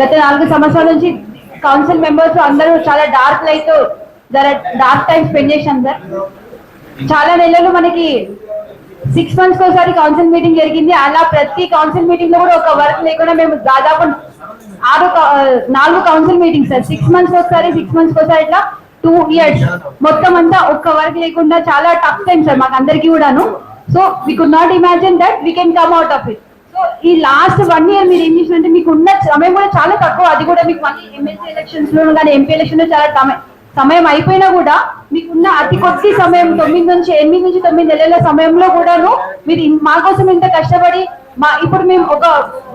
గత నాలుగు సంవత్సరాల నుంచి కౌన్సిల్ మెంబర్స్ అందరూ చాలా dark light dark time spend చేశాం సార్. చాలా నెలలు మనకి సిక్స్ మంత్స్ ఒకసారి కౌన్సిల్ మీటింగ్ జరిగింది. అలా ప్రతి కౌన్సిల్ మీటింగ్లో కూడా ఒక వర్క్ లేకుండా మేము దాదాపు ఆరు నాలుగు council meeting sir. Six months ఒకసారి సిక్స్ మంత్స్ ఒకసారి ఇట్లా టూ ఇయర్స్ మొత్తం అంతా ఒక్క వర్క్ లేకుండా చాలా టఫ్ టైం సార్ మాకు అందరికీ కూడాను. So we could not imagine that we can come out of it ఈ లాస్ట్ వన్ ఇయర్ మీరు ఏం చేసినంటే మీకు ఉన్న సమయం కూడా చాలా తక్కువ. అది కూడా మీకు మళ్ళీ ఎమ్మెల్సీ ఎలక్షన్స్లో కానీ ఎంపీ ఎలక్షన్లో చాలా సమయం అయిపోయినా కూడా మీకున్న అతి కొద్ది సమయం తొమ్మిది నుంచి ఎనిమిది నుంచి తొమ్మిది నెలల సమయంలో కూడాను మీరు మా కోసం ఇంత కష్టపడి మా ఇప్పుడు మేము ఒక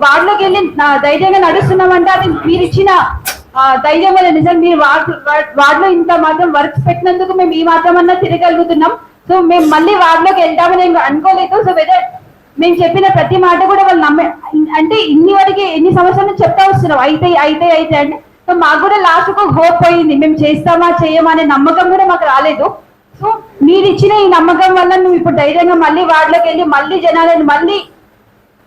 వార్డులోకి వెళ్ళి ధైర్యంగా ధైర్యంగా నడుస్తున్నామంటే అది మీరు ఇచ్చిన ధైర్యం వల్ల నిజం. మీరు వార్డ్ వార్డులో ఇంత మాత్రం వర్క్స్ పెట్టినందుకు మేము ఈ మాత్రం అన్నా తిరగలుగుతున్నాం. సో మేము మళ్ళీ వార్డులోకి వెళ్తామని అనుకోలేదు. సో వెదర్ మేము చెప్పిన ప్రతి మాట కూడా వాళ్ళు నమ్మే అంటే ఇన్ని వరకు ఎన్ని సంవత్సరాల నుంచి చెప్తా వస్తున్నాం అయితే అయితే అయితే అంటే సో మాకు కూడా లాస్ట్ ఒక హోప్ పోయింది. మేము చేస్తామా చేయమా అనే నమ్మకం కూడా మాకు రాలేదు. సో మీరు ఇచ్చిన ఈ నమ్మకం వల్ల నువ్వు ఇప్పుడు ధైర్యంగా మళ్ళీ వార్డులోకి వెళ్ళి మళ్ళీ జనాలను మళ్ళీ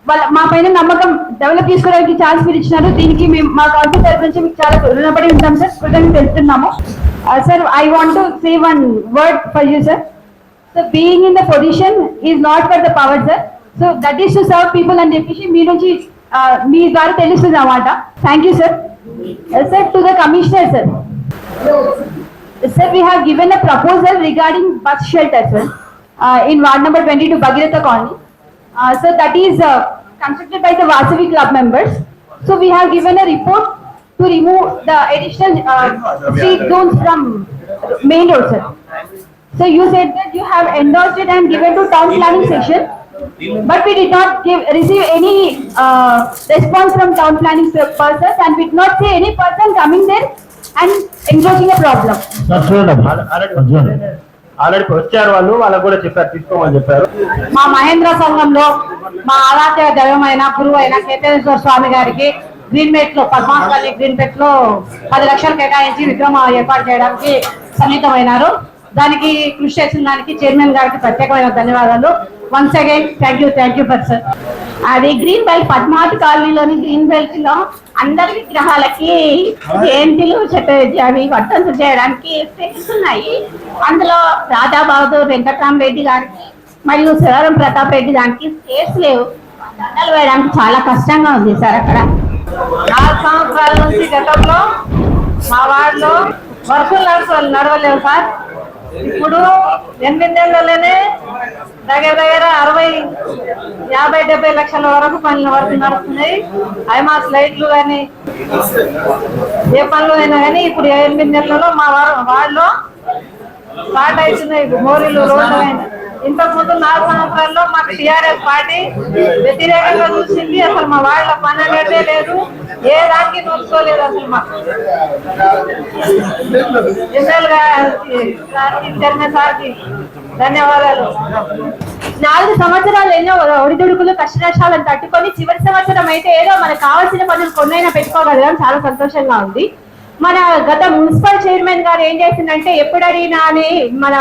వాళ్ళ మా పైన నమ్మకం డెవలప్ చేసుకోవడానికి ఛాన్స్ మీరు ఇచ్చినారు. దీనికి మేము మా కౌన్సిల్ తరఫు నుంచి మీకు చాలా రుణపడి ఉంటాం సార్ కృతజ్ఞత తెలుస్తున్నాము sir I want to say one word for you sir so being in the position is not for the power sir So that is to serve people అని చెప్పేసి మీ నుంచి ఆ, మీ ద్వారా తెలుస్తుంది అన్నమాట thank you sir sir to the commissioner sir Sir, we have given a proposal regarding bus shelter, sir, uh, in ward number 22, Bhagirath Colony. Uh, so that is uh, constructed by the Vasavi club members. So we have given a report to remove the additional uh, street zones from main road, sir. So you said that you have endorsed it and given to town planning section. But we did not give, receive any uh, response from town planning per- persons and we did not see any person coming there and encroaching a problem. Already వచ్చారు వాళ్ళు వాళ్ళకు కూడా చెప్పారు తీసుకోమని చెప్పారు. మా మహేంద్ర సంఘంలో మా ఆరాధ్య దైవమైన గురువు అయిన కేతేశ్వర స్వామి గారికి గ్రీన్ బెట్లో పద్మావతి గ్రీన్ బెట్లో పది లక్షలు కేటాయించి విగ్రహం ఏర్పాటు చేయడానికి సన్నిహితమైనారు. దానికి కృషి చేసిన దానికి చైర్మన్ గారికి ప్రత్యేకమైన ధన్యవాదాలు. Once again thank you thank you for sir అది గ్రీన్ బెల్ట్ పద్మావతి కాలనీలోని గ్రీన్ బెల్ట్లో అందరి విగ్రహాలకి జయంతిలు చతుర్థి అవి వర్తంతు చేయడానికి స్టేట్స్ ఉన్నాయి. అందులో రాధా బహదూర్ వెంకట్రామరెడ్డి గారికి మరియు శివరం ప్రతాప్ రెడ్డి దానికి స్టేట్స్ లేవు. దండలు వేయడానికి చాలా కష్టంగా ఉంది సార్ అక్కడ. నాలుగు సంవత్సరాల నుంచి గతంలో మా వార్డులో వర్కులు నడవ నడవలేవు సార్ ఇప్పుడు ఎనిమిది నెలలలోనే దగ్గర దగ్గర అరవై యాభై డెబ్బై లక్షల వరకు పనుల వరకు నడుస్తున్నాయి. ఐమాస్ లైట్లు కానీ ఏ పనులు అయినా కానీ ఇప్పుడు ఎనిమిది నెలలలో మా వాళ్ళు పాట ఇచ్చినాయి మోరీలు రోడ్లు అయినా. ఇంతకు ముందు నాలుగు సంవత్సరాల్లో మాకు టీఆర్ఎస్ పార్టీ వ్యతిరేకంగా చూసింది. అసలు మా వాళ్ళ పని అనేదే లేదు. ఏ దానికి నోచుకోలేదు అసలు మాకు. జనరల్గా సార్కి సార్కి ధన్యవాదాలు. నాలుగు సంవత్సరాలు ఎన్నో ఒడిదుడుకులు కష్టనష్టాలను తట్టుకొని చివరి సంవత్సరం అయితే ఏదో మనకు కావాల్సిన పనులు కొన్నైనా పెట్టుకోగలగడం చాలా సంతోషంగా ఉంది. మన గత మున్సిపల్ చైర్మన్ గారు ఏం చేసిందంటే ఎప్పుడు అడిగినా అని మన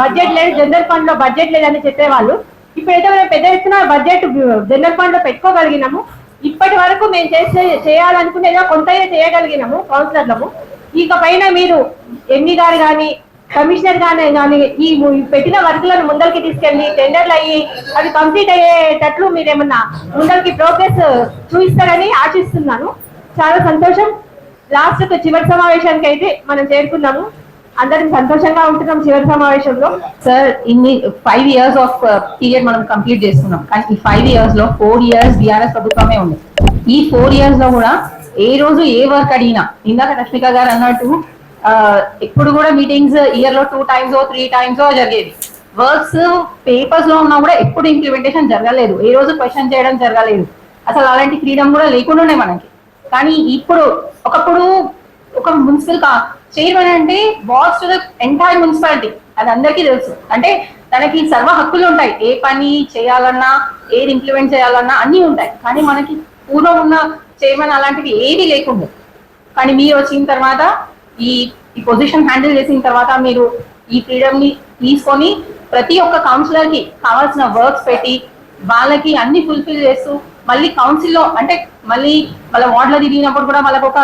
బడ్జెట్ లేదు జనరల్ ఫండ్లో బడ్జెట్ లేదని చెప్పేవాళ్ళు. ఇప్పుడైతే మనం పెద్ద ఎత్తున బడ్జెట్ జనరల్ ఫండ్లో పెట్టుకోగలిగినాము. ఇప్పటి వరకు మేము చేసే చేయాలనుకునేదో కొంతైనా చేయగలిగినాము కౌన్సిలర్లము. ఇక పైన మీరు ఎంఈ గారు కానీ కమిషనర్ గానే కానీ ఈ పెట్టిన వర్కులను ముందరికి తీసుకెళ్ళి టెండర్లు అయ్యి అవి కంప్లీట్ అయ్యేటట్లు మీరేమన్నా ముందరికి ప్రోగ్రెస్ చూపిస్తారని ఆశిస్తున్నాను. చాలా సంతోషం. లాస్ట్ చివరి సమావేశానికి అయితే మనం చేరుకున్నాము. అందరం సంతోషంగా ఉంటున్నాం చివరి సమావేశంలో. సార్ ఇన్ని ఫైవ్ ఇయర్స్ ఆఫ్ పీరియడ్ మనం కంప్లీట్ చేసుకున్నాం కానీ ఈ ఫైవ్ ఇయర్స్లో ఫోర్ ఇయర్స్ బీఆర్ఎస్ ప్రభుత్వమే ఉంది. ఈ ఫోర్ ఇయర్స్లో కూడా ఏ రోజు ఏ వర్క్ అడిగినా ఇందాక రష్మిక గారు అన్నట్టు ఎప్పుడు కూడా మీటింగ్స్ ఇయర్లో టూ టైమ్స్ త్రీ టైమ్స్ జరిగేది వర్క్స్ పేపర్స్లో ఉన్నా కూడా ఎప్పుడు ఇంప్లిమెంటేషన్ జరగలేదు. ఏ రోజు క్వశ్చన్ చేయడం జరగలేదు. అసలు అలాంటి ఫ్రీడమ్ కూడా లేకుండానే మనకి. కానీ ఇప్పుడు ఒకప్పుడు ఒక మున్సిపల్ కా చైర్మన్ అంటే boss to the entire municipality అది అందరికీ తెలుసు. అంటే తనకి సర్వ హక్కులు ఉంటాయి. ఏ పని చేయాలన్నా ఏది ఇంప్లిమెంట్ చేయాలన్నా అన్నీ ఉంటాయి. కానీ మనకి పూర్వం ఉన్న చైర్మన్ అలాంటివి ఏవి లేకుండా. కానీ మీరు వచ్చిన తర్వాత ఈ ఈ పొజిషన్ హ్యాండిల్ చేసిన తర్వాత మీరు ఈ ఫ్రీడమ్ని తీసుకొని ప్రతి ఒక్క కౌన్సిలర్కి కావాల్సిన వర్క్స్ పెట్టి వాళ్ళకి అన్ని ఫుల్ఫిల్ చేస్తూ మళ్ళీ కౌన్సిల్లో అంటే మళ్ళీ వాళ్ళ వార్డులో దిగినప్పుడు కూడా వాళ్ళకు ఒక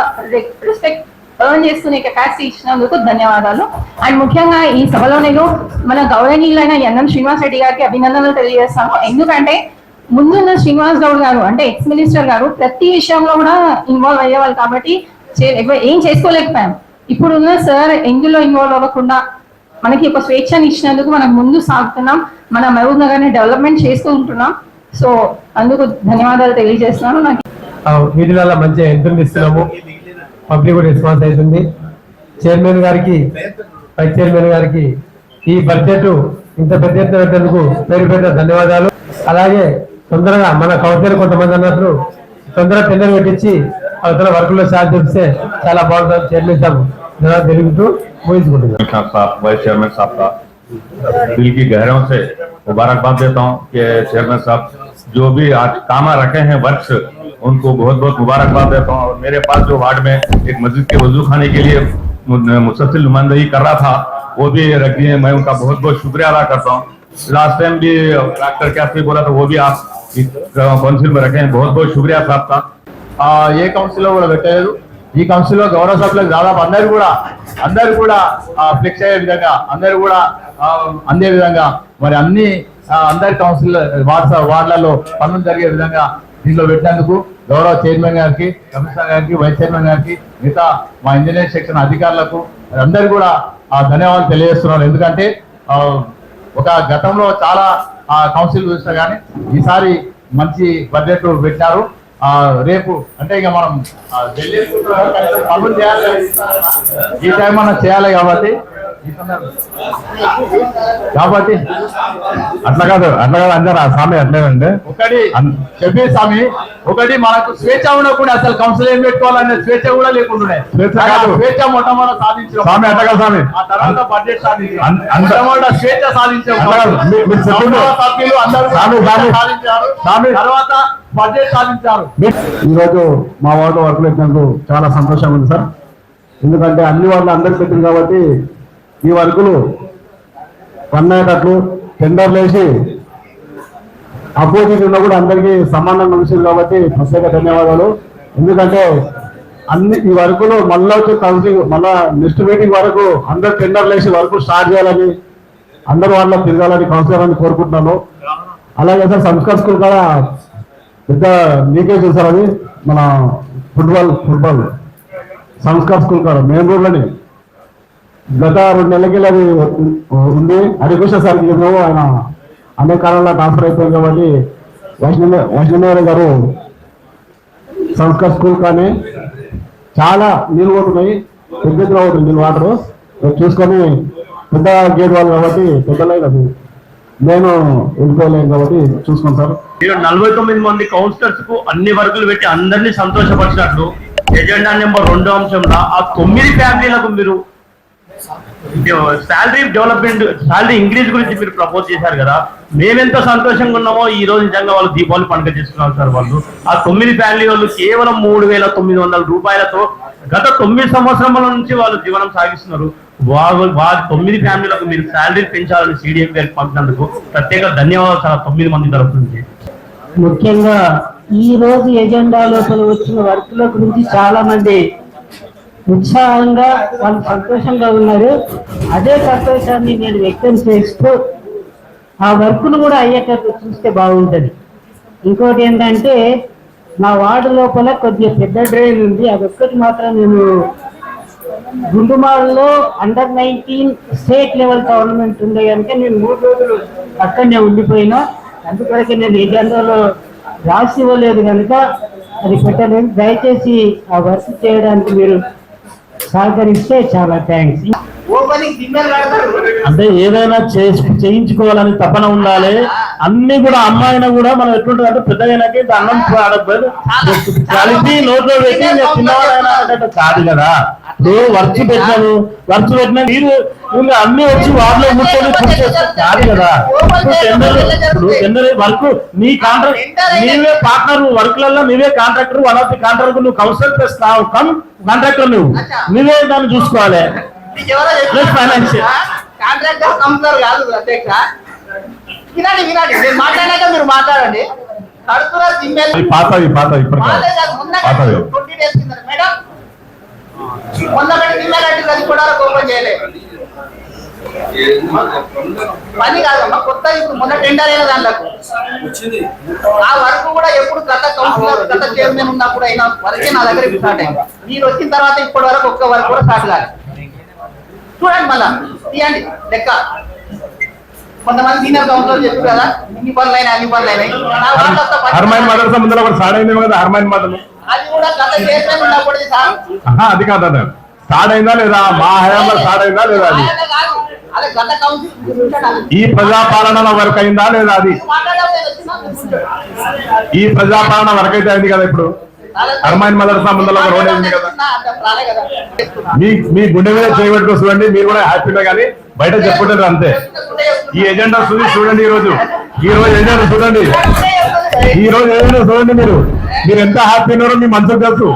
రెస్పెక్ట్ ఎర్న్ చేసుకునే కెపాసిటీ ఇచ్చినందుకు ధన్యవాదాలు. అండ్ ముఖ్యంగా ఈ సభలో నేను మన గౌరవనీయులైన ఎన్ఎం శ్రీనివాస్ రెడ్డి గారికి అభినందనలు తెలియజేస్తాను. ఎందుకంటే ముందున్న శ్రీనివాస్ గౌడ్ గారు అంటే ఎక్స్ మినిస్టర్ గారు ప్రతి విషయంలో కూడా ఇన్వాల్వ్ అయ్యేవాళ్ళు కాబట్టి ఏం చేసుకోలేకపోయాం. ఇప్పుడున్న సార్ ఎందులో ఇన్వాల్వ్ అవ్వకుండా మనకి ఒక స్వేచ్ఛను ఇచ్చినందుకు మనం ముందు సాగుతున్నాం. మన మహబూబ్ నగర్ని డెవలప్మెంట్ చేస్తూ ఉంటున్నాం. సో అందుకు ధన్యవాదాలు తెలియజేస్తున్నాను. నాకు మంచిగా ఇస్తున్నాము? పబ్లిక్ కూడా రెస్పాన్స్ అవుతుంది చైర్మన్ గారికి వైస్ చైర్మన్ గారికి ఈ బడ్జెట్ ఇంత పెద్ద ఎత్తున పెట్టేందుకు పేరు పేరు ధన్యవాదాలు అలాగే తొందరగా మన కౌన్సిలర్ కొంతమంది అన్నట్లు తొందరగా టెండర్ పెట్టించి అవతల వర్కుల్లో స్టార్ట్ చేస్తే చాలా బాగుంటుంది చైర్మన్ సార్ ధన్యవాదాలు తెలుగుతూ ముగించుకుంటున్నాను खान साहब वाइस चेयरमैन साहब का दिल की गहराइयों से मुबारकबाद देता हूँ कि चेयरमैन साहब जो भी आज काम रखे हैं वर्ष उनको बहुत बहुत मुबारकबाद देता हूँ और मेरे पास जो वार्ड में एक मस्जिद के वजू खाने के लिए मु- मुसलसिल नुमाइंदगी कर रहा था वो भी रख दिए मैं उनका बहुत बहुत शुक्रिया अदा करता हूँ लास्ट टाइम भी डॉक्टर कैफ बोला था वो भी आप इस काउंसिल में रखे हैं बहुत बहुत शुक्रिया साहब का ఆ, ఏ కౌన్సిల్ లో కూడా పెట్టలేదు ఈ కౌన్సిల్ లో గౌరవ సభ్యులకు దాదాపు అందరు కూడా అందరు కూడా ఫ్లెక్స్ అయ్యే విధంగా అందరు కూడా ఆ, అందే విధంగా మరి అన్ని ఆ, అందరి కౌన్సిల్ వార్డ్స్ వార్డులలో పనులు జరిగే విధంగా దీనిలో పెట్టినందుకు గౌరవ చైర్మన్ గారికి కమిషనర్ గారికి వైస్ చైర్మన్ గారికి మిగతా మా ఇంజనీర్ సెక్షన్ అధికారులకు అందరు కూడా ఆ, ధన్యవాదాలు తెలియజేస్తున్నారు ఎందుకంటే ఒక గతంలో చాలా ఆ, కౌన్సిల్ చూసినా కానీ ఈసారి మంచి బడ్జెట్ పెట్టారు ఆ రేపు అంటే ఇక మనం పనులు చేయాలి. ఈ టైం మనం చేయాలి కాబట్టి కాబట్టి అట్లా కాదు అట్లా కాదు అందరు ఆ స్వామి అట్లేదండి ఒకటి చెప్పే స్వామి ఒకటి మనకు స్వేచ్ఛ ఉండకుండా అసలు కౌన్సిల్ ఏం పెట్టుకోవాలనే స్వేచ్ఛ కూడా లేకుండా స్వేచ్ఛ కాదు. స్వేచ్ఛ మొట్టమొదటి సాధించాం స్వామి అట్లా కాదు స్వామి. ఆ తర్వాత బడ్జెట్ సాధించాం మొట్టమొదటి స్వేచ్ఛ సాధించాం సభ్యులు అందరూ. సాధించారు. తర్వాత బడ్జెట్ సాధించారు. ఈరోజు మా వార్డు వర్కులు పెట్టినందుకు చాలా సంతోషంగా ఉంది సార్. ఎందుకంటే అన్ని వార్డులు అందరికి పెట్టింది కాబట్టి ఈ వర్కులు రన్ టెండర్లు వేసి అపోజిట్ ఉన్నా కూడా అందరికీ సమానంగా ఉంచింది కాబట్టి ప్రత్యేక ధన్యవాదాలు. ఎందుకంటే అన్ని ఈ వర్కులు మళ్ళీ వచ్చే కౌన్సిలింగ్ మళ్ళా నెక్స్ట్ మీటింగ్ వరకు అందరు టెండర్లు వేసి వర్క్ స్టార్ట్ చేయాలని అందరు వాళ్ళ తిరగాలని కౌన్సిలర్ అని కోరుకుంటున్నాను. అలాగే సార్ సంస్కార్ స్కూల్ కూడా పెద్ద మీకే చూసారు అది మన ఫుట్బాల్ ఫుట్బాల్ సంస్కార్ స్కూల్ కాడ మెయిన్ రోడ్లోనే గత రెండు నెలలకి అది ఉంది. హరికృష్ణ సార్ ఏమో ఆయన అనేక కాలంలో ట్రాన్స్ఫర్ అయిపోయింది కాబట్టి వైష్ణవ వైష్ణవ గారు సంస్కార్ స్కూల్ కానీ చాలా నీళ్ళు పోతున్నాయి పెద్ద ఎత్తున అవుతుంది నీళ్ళు వాటర్. చూసుకొని పెద్ద గేట్ వాళ్ళు కాబట్టి పెద్దలేదు అది. నేను వెళ్ళిపోలేను కాబట్టి చూసుకోండి సార్. మీరు నలభై తొమ్మిది మంది కౌన్సిలర్స్కు అన్ని వర్కులు పెట్టి అందరినీ సంతోషపరిచినట్లు. ఎజెండా నెంబర్ రెండో అంశంలో ఆ తొమ్మిది ఫ్యామిలీలకు మీరు శాలరీ డెవలప్మెంట్ శాలరీ ఇంక్రీజ్ గురించి మీరు ప్రపోజ్ చేశారు కదా. మేమెంత సంతోషంగా ఉన్నామో ఈ రోజు నిజంగా వాళ్ళు దీపావళి పండుగ చేస్తున్నారు సార్ వాళ్ళు. ఆ తొమ్మిది ఫ్యామిలీ వాళ్ళు కేవలం మూడు వేల తొమ్మిది వందల రూపాయలతో గత తొమ్మిది సంవత్సరముల నుంచి వాళ్ళు జీవనం సాగిస్తున్నారు. వాళ్ళు వారి తొమ్మిది ఫ్యామిలీలకు మీరు శాలరీ పెంచాలని సిడిఎం గారికి పంపినందుకు ప్రత్యేక ధన్యవాదాలు సార్ తొమ్మిది మంది తరఫు నుంచి. ముఖ్యంగా ఈ రోజు ఎజెండా లోపల వచ్చిన వర్కుల గురించి చాలా మంది ఉత్సాహంగా వాళ్ళు సంతోషంగా ఉన్నారు. అదే సంతోషాన్ని నేను వ్యక్తం చేస్తూ ఆ వర్క్ను కూడా అయ్యేటట్టు చూస్తే బాగుంటుంది. ఇంకోటి ఏంటంటే నా వార్డు లోపల కొద్దిగా పెద్ద డ్రైన్ ఉంది. అదొక్కటి మాత్రం నేను గుండుమాలలో under nineteen state level tournament ఉంది కనుక నేను మూడు రోజులు అక్కడనే ఉండిపోయినా. అందుకొరకే నేను ఎజెండాలో రాసి ఇవ్వలేదు కనుక అది పెట్టలేదు దయచేసి ఆ వర్క్ చేయడానికి మీరు సహకరిస్తే చాలా థ్యాంక్స్ అంటే ఏదైనా చేసి చేయించుకోవాలని తపన ఉండాలి. అన్ని కూడా అమ్మాయిన కూడా మనం ఎట్లుంటుంది అంటే పెద్దగానకి అన్నం పాడకపోతే కలిపి నోట్లో పెట్టి అనేటట్టు కాదు కదా. ఇప్పుడు వర్క్ పెట్టినాను వర్క్ పెట్టినా మీరు అన్ని వచ్చి కూర్చొని పూర్తి చేస్తే కాదు కదా. ఇప్పుడు టెండర్ ఇప్పుడు టెండర్ వర్క్ నీ కాంట్రాక్ట్ నీవే పార్ట్నర్ వర్క్లలో నీవే contractor one of the contractor నువ్వు కౌన్సిలర్ ప్లస్ కమ్ కాంట్రాక్టర్ నువ్వు. నువ్వే దాన్ని చూసుకోవాలి. ప్లస్ ఫైనాన్షియల్ కాంట్రాక్టర్ కాదు. అధ్యక్ష. వినండి వినండి. నేను మాట్లాడాక మీరు మాట్లాడండి. మేడం మొన్న నిన్న కట్టి అది కూడా ఓపెన్ చేయలేదు. పని కాదమ్మా కొత్త ఇప్పుడు మొన్న టెండర్ అయిన దాంట్లో ఆ వర్క్ కూడా ఎప్పుడు గత కౌన్సిలర్ గత చైర్మన్ ఉన్నప్పుడు అయినా వరకే నా దగ్గర స్టార్ట్ అయింది. మీరు వచ్చిన తర్వాత ఇప్పటి వరకు ఒక్క వర్క్ కూడా స్టార్ట్ కాలేదు. చూడండి మళ్ళా తీయండి లెక్క. కొంతమంది సీనియర్ కౌన్సిలర్ చెప్పారు కదా ఇన్ని పనులు అయినా అన్ని పనులు అయినాయి. హర్మైన్ ఒకటి స్టార్ట్ అయిందేమో కదా హర్మైన్ మదర్ అది కూడా గత చైర్మన్ ఉన్నప్పుడు సార్ అది కాదు స్టార్ట్ అయిందా లేదా? మా హయాంలో స్టార్ట్ అయిందా లేదా అది? ఈ ప్రజాపాలన వరకు అయిందా లేదా అది. ఈ ప్రజాపాలన వరకు అయితే అయింది కదా ఇప్పుడు? హర్మైన్ మదర్సా ముందర ఒక రోడ్ అయింది కదా? మీ మీ గుండె మీద చేయబెట్టుకో చూడండి మీరు కూడా హ్యాపీగా కానీ బయట చెప్పుకుంటారు అంతే. ఈ ఎజెండా చూసి చూడండి ఈ రోజు ఈ రోజు ఎజెండా చూడండి. ఈ రోజు ఎజెండా చూడండి మీరు. మీరు ఎంత హ్యాపీ ఉన్నారో మీ మనసుకు తెలుసు.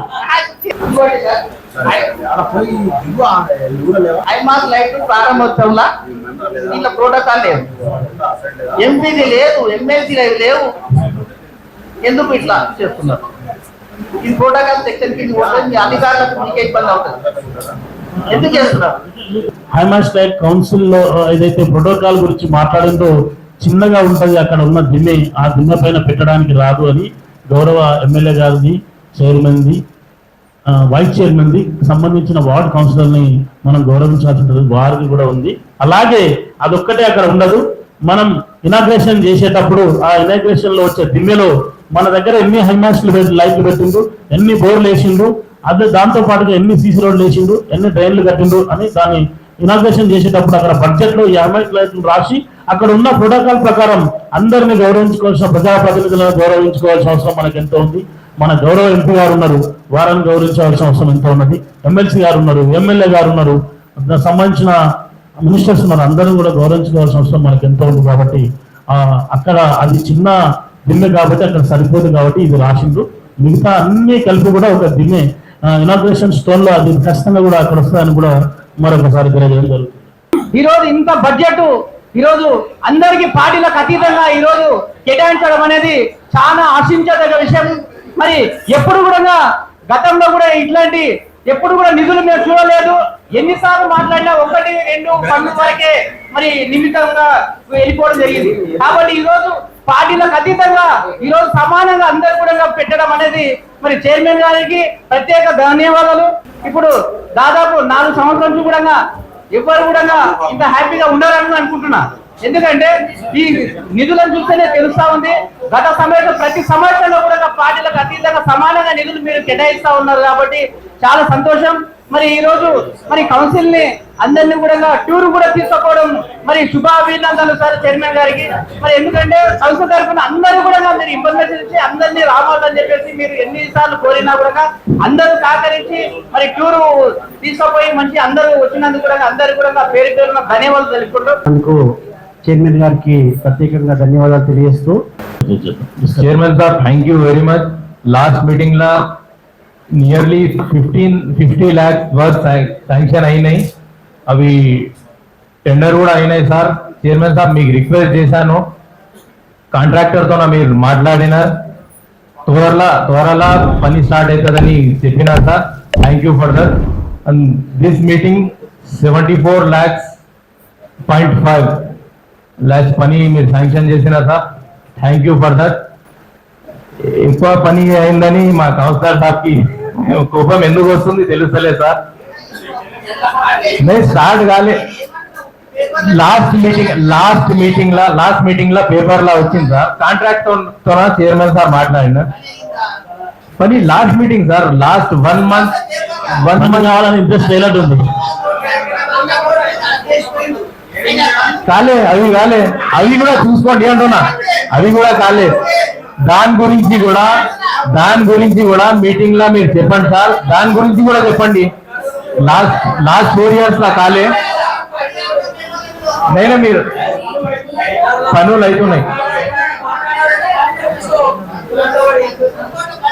ఐమాస్ లైట్ ప్రారంభోత్సవంలో? దీంట్లో ప్రోటోకాల్ లేదు. ఎంపీది లేదు ఎమ్మెల్సీ లేవు ఎందుకు ఇట్లా చేస్తున్నారు? ఈ ప్రోటోకాల్ సెక్షన్ కింద పోతే అధికారులకు మీకే ఇబ్బంది అవుతుంది. ఎందుకు చేస్తున్నారు? హైమాస్ లైఫ్ కౌన్సిల్లో ఏదైతే ప్రోటోకాల్ గురించి మాట్లాడిందో చిన్నగా ఉంటుంది అక్కడ ఉన్న దిమ్మె ఆ దిమ్మె పైన పెట్టడానికి రాదు అని గౌరవ ఎమ్మెల్యే గారిది చైర్మన్ది వైస్ చైర్మన్ ది సంబంధించిన వార్డ్ కౌన్సిలర్ని మనం గౌరవించాల్సి ఉంటుంది వారికి కూడా ఉంది. అలాగే అదొక్కటే అక్కడ ఉండదు. మనం ఇనాగ్రేషన్ చేసేటప్పుడు ఆ ఇనాగ్రేషన్లో వచ్చే దిమ్మెలో మన దగ్గర ఎన్ని హైమాస్లు లైట్లు పెట్టిండు ఎన్ని బోర్లు వేసిండు అదే దాంతో పాటుగా ఎన్ని సీసీ రోడ్లు వేసిండు ఎన్ని డ్రైన్లు కట్టిండు అని దాన్ని ఇనాగ్రేషన్ చేసేటప్పుడు అక్కడ బడ్జెట్లో ఈ హైమాస్ లైట్లు రాసి అక్కడ ఉన్న ప్రోటోకాల్ ప్రకారం అందరిని గౌరవించుకోవాల్సిన ప్రజాప్రతినిధులను గౌరవించుకోవాల్సిన అవసరం మనకు ఎంతో ఉంది. మన గౌరవ ఎంపీ గారు ఉన్నారు. వారిని గౌరవించాల్సిన అవసరం ఎంతో ఉన్నది. ఎమ్మెల్సీ గారు ఉన్నారు ఎమ్మెల్యే గారు ఉన్నారు. దానికి సంబంధించిన మినిస్టర్స్ ఉన్నారు. అందరం కూడా గౌరవించుకోవాల్సిన అవసరం మనకు ఎంతో ఉంది కాబట్టి ఆ అక్కడ అది చిన్న దిమ్మె కాబట్టి అక్కడ సరిపోదు కాబట్టి ఇది రాసిండు మిగతా అన్ని కలిపి కూడా ఒక దిమ్మె ఇనాగ్రేషన్ స్టోన్లో అది ఖచ్చితంగా కూడా అక్కడ వస్తుందని కూడా మరొకసారి తెలియజేయడం జరుగుతుంది. ఈ రోజు ఇంత బడ్జెట్ ఈ రోజు అందరికి పార్టీలకు అతీతంగా ఈ రోజు కేటాయించడం అనేది చాలా ఆశించదగ్గ విషయం. మరి ఎప్పుడు కూడా గతంలో కూడా ఇట్లాంటి ఎప్పుడు కూడా నిధులు మేము చూడలేదు. ఎన్నిసార్లు మాట్లాడినా ఒకటి రెండు పన్ను వరకే మరి నిమిత్తంగా వెళ్ళిపోవడం జరిగింది. కాబట్టి ఈ రోజు పార్టీలకు అతీతంగా ఈ రోజు సమానంగా అందరు కూడా పెట్టడం అనేది మరి చైర్మన్ గారికి ప్రత్యేక ధన్యవాదాలు. ఇప్పుడు దాదాపు నాలుగు సంవత్సరాల నుంచి కూడా ఎవరు కూడా ఇంత హ్యాపీగా ఉండాలని అనుకుంటున్నా. ఎందుకంటే ఈ నిధులను చూస్తేనే తెలుస్తా ఉంది. గత సమయంలో ప్రతి సంవత్సరంలో కూడా పార్టీలకు అతీతంగా సమానంగా నిధులు మీరు కేటాయిస్తా ఉన్నారు కాబట్టి చాలా సంతోషం. మరి ఈ రోజు మరి కౌన్సిల్ని అందరినీ కూడా టూర్ కూడా తీసుకోవడం మరి శుభాభినందనలు సార్ చైర్మన్ గారికి. మరి ఎందుకంటే కౌన్సిల్ తరఫున అందరూ కూడా మీరు ఇన్ఫర్మేషన్ ఇచ్చి అందరినీ రావాలని చెప్పేసి మీరు ఎన్నిసార్లు కోరినా కూడా అందరూ సహకరించి మరి టూర్ తీసుకుపోయి మంచి అందరూ వచ్చినందుకు కూడా అందరూ కూడా పేరు పేరున ధన్యవాదాలు తెలుపుకుంటూ. చైర్మన్ గారికి ప్రత్యేకంగా ధన్యవాదాలు తెలియజేస్తూ chairman sir thank you very much last meeting law nearly fifteen fifty lakh work sanction అయినాయి. అవి టెండర్ కూడా అయినాయి సార్ చైర్మన్ సార్ మీకు రిక్వెస్ట్ చేశాను. కాంట్రాక్టర్తో మీరు మాట్లాడిన త్వరలా త్వరలా పని స్టార్ట్ అవుతుందని చెప్పినా sir thank you for that and this meeting seventy four lakhs point five lakhs పని మీరు శాంక్షన్ చేసిన sir thank you for that ఎక్కువ పని అయిందని మా కౌన్సిలర్ సాబ్కి కోపం ఎందుకు వస్తుంది తెలుస్తలే సార్ నేను స్టార్ట్ కాలే. లాస్ట్ మీటింగ్ లాస్ట్ మీటింగ్ లా లాస్ట్ మీటింగ్ లా పేపర్ లా వచ్చింది సార్ కాంట్రాక్ట్తో చైర్మన్ సార్ మాట్లాడిన? పని last meeting sir last one month one month కావాలని ఇంట్రెస్ట్ ఉంది కాలే అవి కాలే. అవి కూడా చూసుకోండి అంటున్నా. అవి కూడా కాలే. దాని గురించి కూడా దాని గురించి కూడా మీటింగ్ లా మీరు చెప్పండి సార్. దాని గురించి కూడా చెప్పండి. లాస్ట్ లాస్ట్ ఫోర్ ఇయర్స్ లా కాలే. నైనా మీరు పనులు అవుతున్నాయి.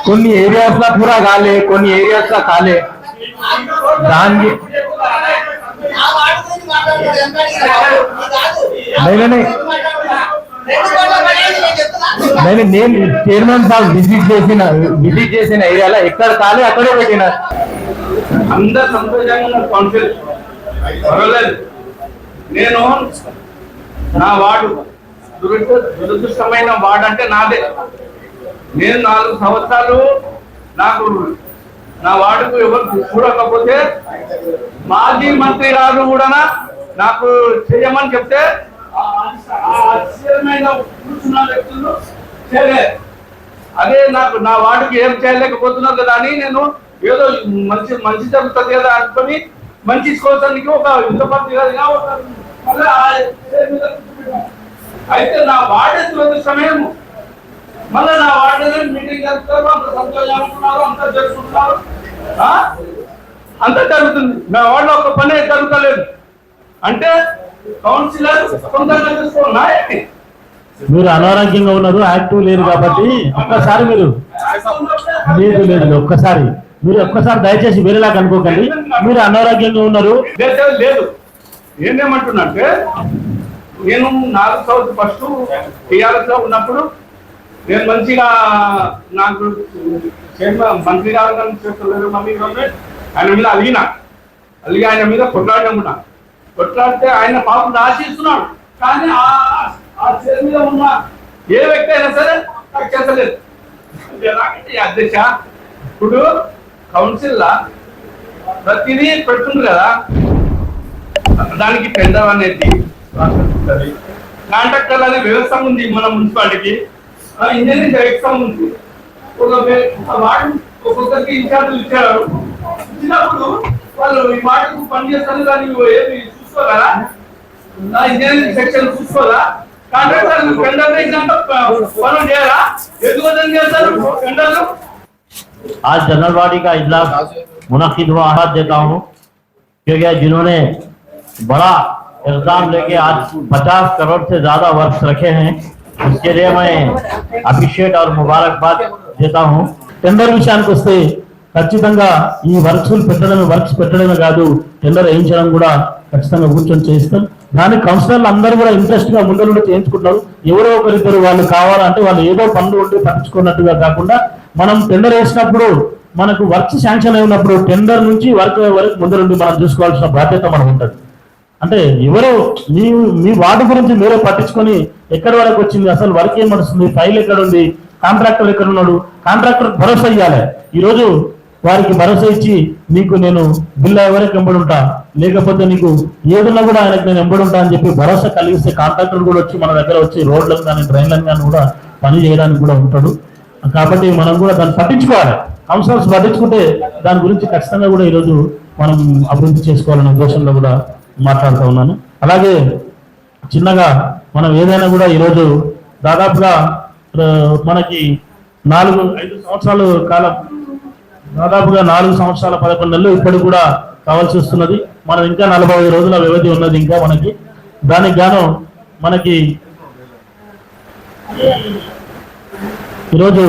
కొన్ని ఏరియాస్ లా కూడా కాలే కొన్ని ఏరియాస్ లా కాలే. దానికి నేను నేను చైర్మన్ సార్ విజిట్ చేసిన విజిట్ చేసిన ఏరియాలో ఎక్కడ కాలే అక్కడే పెట్టిన. అందరు సంతోషంగా ఉన్నారు నేను నా వార్డు దురదృ దురదృష్టమైన వాడు అంటే నాదే. నేను నాలుగు సంవత్సరాలు నాకు నా వార్డుకు ఎవరు చూడకపోతే మాజీ మంత్రి గారు కూడా నాకు చేయమని చెప్తే సరే ఆశ్చర్యమైన అదే నాకు నా వాడికి ఏం చేయలేకపోతున్నా కదా అని నేను ఏదో మంచి మంచి జరుగుతుంది కదా అనుకుని మంచి కోసానికి ఒక యుద్ధపత్రికగా ఒక మళ్ళీ అయితే నా వాడే సమయం మళ్ళీ నా వాడే మీటింగ్ జరుపుతారు అంత సంతోషంగా ఉంటున్నారు అంత జరుపుకుంటున్నారు అంత జరుగుతుంది. నా వాళ్ళ ఒక పని జరుగుతలేదు. అంటే కౌన్సిలర్ తొందరగా మీరు అనారోగ్యంగా ఉన్నారు యాక్టివ్ లేరు కాబట్టి ఒక్కసారి మీరు లేదు లేదు ఒక్కసారి. మీరు ఒక్కసారి దయచేసి వేరేలాగా అనుకోకండి. మీరు అనారోగ్యంగా ఉన్నారు. లేదు నేనేమంటున్నంటే నేను నాలుగు సంవత్సరం ఫస్ట్ టీఆర్ఎస్లో ఉన్నప్పుడు నేను మంచిగా నాకు మంత్రి గారు చేస్తున్నారు మమ్మీ గారు ఆయన మీద అలిగిన. అలిగి ఆయన మీద కొట్లాడినా కొట్లాడితే ఆయన పాపం ఆశిస్తున్నాడు కానీ ఆ చేతి మీద ఉన్న ఏ వ్యక్తి అయినా సరే నాకు చేతలేదు ఎలాగంటే ఈ అధ్యక్ష ఇప్పుడు కౌన్సిల్ ప్రతిదీ పెడుతుంది కదా. దానికి టెండర్ అనేది ప్రాసెస్ ఉంటుంది కాంట్రాక్టర్ అనే వ్యవస్థ ఉంది మన మున్సిపాలిటీకి. ఆ ఇంజనీరింగ్ వ్యవస్థ ఉంది. ఒక వార్డు ఒక్కొక్కరికి ఇన్ఛార్జ్ ఇచ్చారు. ఇచ్చినప్పుడు వాళ్ళు ఈ వార్డుకు పని చేస్తారు కానీ ఏమి చూసుకోగలరా నా ఇంజనీరింగ్ సెక్షన్ చూసుకోవాలా కాంట్రాక్టర్ టెండర్ వేసినాక పనులు చేయాలా ఎందుకు వద్దని చేస్తారు టెండర్లు आज जनरल बॉडी का इजलास मुनद हुआ आवाज देता हूँ क्योंकि जिन्होंने बड़ा इल्जाम लेके आज 50 करोड़ से ज्यादा वर्क्स रखे हैं उसके लिए मैं अप्रिशिएट और मुबारकबाद देता हूँ టెండర్ విషయానికి వస్తే ఖచ్చితంగా ఈ వర్క్స్ పెట్టడమే వర్క్స్ పెట్టడమే కాదు టెండర్ వేయించడం కూడా ఖచ్చితంగా కూర్చొని చేయిస్తాం. దాని కౌన్సిలర్లు అందరూ కూడా ఇంట్రెస్ట్గా ముందు నుండి చేయించుకుంటారు ఎవరో ఒకరిద్దరు వాళ్ళు కావాలంటే వాళ్ళు ఏదో పనులు ఉండి పట్టించుకున్నట్టుగా కాకుండా మనం టెండర్ వేసినప్పుడు మనకు వర్క్ శాంక్షన్ అయినప్పుడు టెండర్ నుంచి వర్క్ వరకు ముందు నుండి మనం చూసుకోవాల్సిన బాధ్యత మనకు ఉంటుంది. అంటే ఎవరో మీ మీ వార్డు గురించి మీరే పట్టించుకొని ఎక్కడి వరకు వచ్చింది అసలు వర్క్ ఏం నడుస్తుంది ఫైల్ ఎక్కడ ఉంది కాంట్రాక్టర్ ఎక్కడ ఉన్నాడు కాంట్రాక్టర్ భరోసా ఇవ్వాలి ఈరోజు వారికి భరోసా ఇచ్చి నీకు నేను బిల్లు ఎవరికి ఎంబడి లేకపోతే నీకు ఏదన్నా కూడా ఆయనకు నేను ఎంబడుంటా ఉంటా అని చెప్పి భరోసా కలిగిస్తే కాంట్రాక్టర్ కూడా వచ్చి మన దగ్గర వచ్చి రోడ్లను కానీ ట్రైన్లను కానీ కూడా పని చేయడానికి కూడా ఉంటాడు. కాబట్టి మనం కూడా దాన్ని పట్టించుకోవాలి. అంశాలు పట్టించుకుంటే దాని గురించి ఖచ్చితంగా కూడా ఈరోజు మనం అభివృద్ధి చేసుకోవాలనే ఉద్దేశంలో కూడా మాట్లాడుతూ ఉన్నాను. అలాగే చిన్నగా మనం ఏదైనా కూడా ఈరోజు దాదాపుగా మనకి నాలుగు ఐదు సంవత్సరాలు కాలం దాదాపుగా నాలుగు సంవత్సరాల పదకొండు నెలలు ఇప్పటికి కూడా కావాల్సి వస్తున్నది. మనం ఇంకా నలభై ఐదు రోజుల వ్యవధి ఉన్నది ఇంకా మనకి. దానికి గాను మనకి ఈరోజు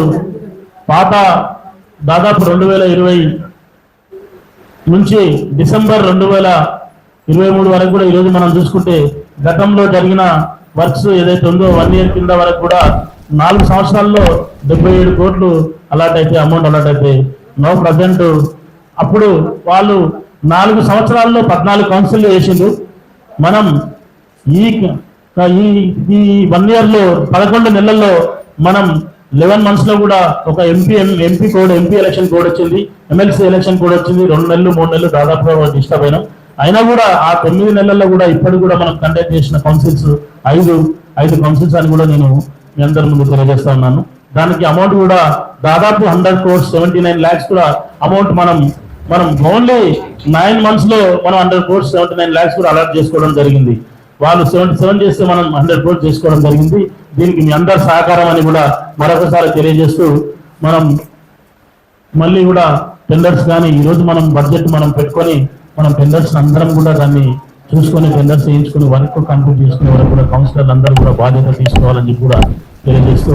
పాత దాదాపు రెండు వేల ఇరవై నుంచి డిసెంబర్ రెండు వేల ఇరవై మూడు వరకు కూడా ఈరోజు మనం చూసుకుంటే గతంలో జరిగిన వర్క్స్ ఏదైతే ఉందో వన్ ఇయర్ కింద వరకు కూడా నాలుగు సంవత్సరాల్లో డెబ్బై ఏడు కోట్లు అలాట్ అయితే అమౌంట్ అలాట్ అయితే నో ప్రజెంట్. అప్పుడు వాళ్ళు నాలుగు సంవత్సరాల్లో పద్నాలుగు కౌన్సిల్ వేసిండు మనం ఈ ఈ ఈ వన్ ఇయర్లో పదకొండు నెలల్లో మనం లెవెన్ మంత్స్లో కూడా ఒక MP MP code MP election code వచ్చింది. ఎమ్మెల్సీ ఎలక్షన్ కోడ్ వచ్చింది. రెండు నెలలు మూడు నెలలు దాదాపుగా డిస్టర్బ్ అయినాం అయినా కూడా ఆ తొమ్మిది నెలల్లో కూడా ఇప్పటికి కూడా మనం కండక్ట్ చేసిన కౌన్సిల్స్ ఐదు ఐదు కౌన్సిల్స్ అని కూడా నేను మీ అందరి ముందు తెలియజేస్తా ఉన్నాను. దానికి అమౌంట్ కూడా దాదాపు hundred crores seventy nine lakhs కూడా అమౌంట్ మనం మనం ఓన్లీ నైన్ మంత్స్లో మనం hundred crores seventy nine lakhs కూడా అలర్ట్ చేసుకోవడం జరిగింది. వాళ్ళు సెవెంటీ సెవెన్ చేస్తే మనం హండ్రెడ్ క్రోర్స్ చేసుకోవడం జరిగింది. దీనికి మీ అందరి సహకారం అని కూడా మరొకసారి తెలియజేస్తూ మనం మళ్ళీ కూడా టెండర్స్ కానీ ఈరోజు మనం బడ్జెట్ మనం పెట్టుకొని మనం టెండర్స్ అందరం కూడా దాన్ని చూసుకొని టెండర్స్ చేయించుకుని వర్క్ కంప్లీట్ చేసుకునే వరకు కూడా కౌన్సిలర్లు అందరూ కూడా బాధ్యత తీసుకోవాలని కూడా తెలియజేస్తూ